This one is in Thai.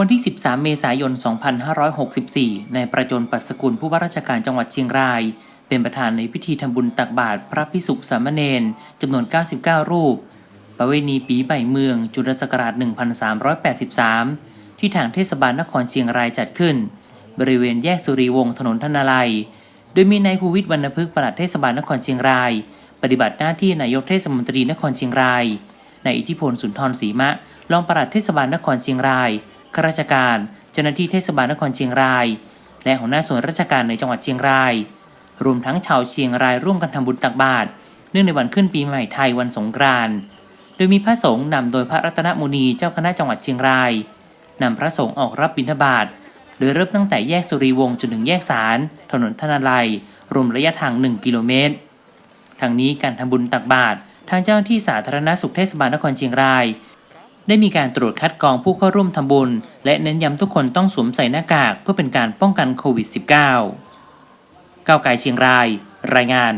วันที่ 13 เมษายน 2564ในประจนปัสกุลผู้ว่าราชการจังหวัดเชียงราย เป็นประธานในพิธีทำบุญตักบาตรพระพิสุสามเณรจำนวน 99 รูป ประเวณีปีใหม่เมือง จุลศักราช 1383 ที่ทางเทศบาลนครเชียงรายจัดขึ้น บริเวณแยกสุรีวงศ์ถนนธนาลัย โดยมีนายภูวิทย์วรรณพฤกษ์ปลัดเทศบาลนครเชียงราย ปฏิบัติหน้าที่นายกเทศมนตรีนครเชียงรายนายอิทธิพลสุนทรศรีมะรองปลัดเทศบาลนครเชียงราย ข้าราชการ เจ้าหน้าที่เทศบาลนครเชียงราย และหัวหน้าส่วนราชการในจังหวัดเชียงราย รวมทั้งชาวเชียงรายร่วมกันทำบุญตักบาตรเนื่องในวันขึ้นปีใหม่ไทยวันสงกรานต์โดยมีพระสงฆ์นำโดยพระรัตนมุนีเจ้าคณะจังหวัดเชียงรายนำพระสงฆ์ออกรับบิณฑบาตโดยเริ่มตั้งแต่แยกสุรีวงศ์จนถึงแยกสารถนนธนาลัย รวมระยะทาง 1 กิโลเมตร ทางนี้การทำบุญตักบาตรทางเจ้าหน้าที่สาธารณสุขเทศบาลนครเชียงราย ได้มีการตรวจคัดกรองผู้เข้าร่วมทำบุญ และเน้นย้ำทุกคนต้องสวมใส่หน้ากากเพื่อเป็นการป้องกันโควิด -19 ก้าวไกลเชียงราย รายงาน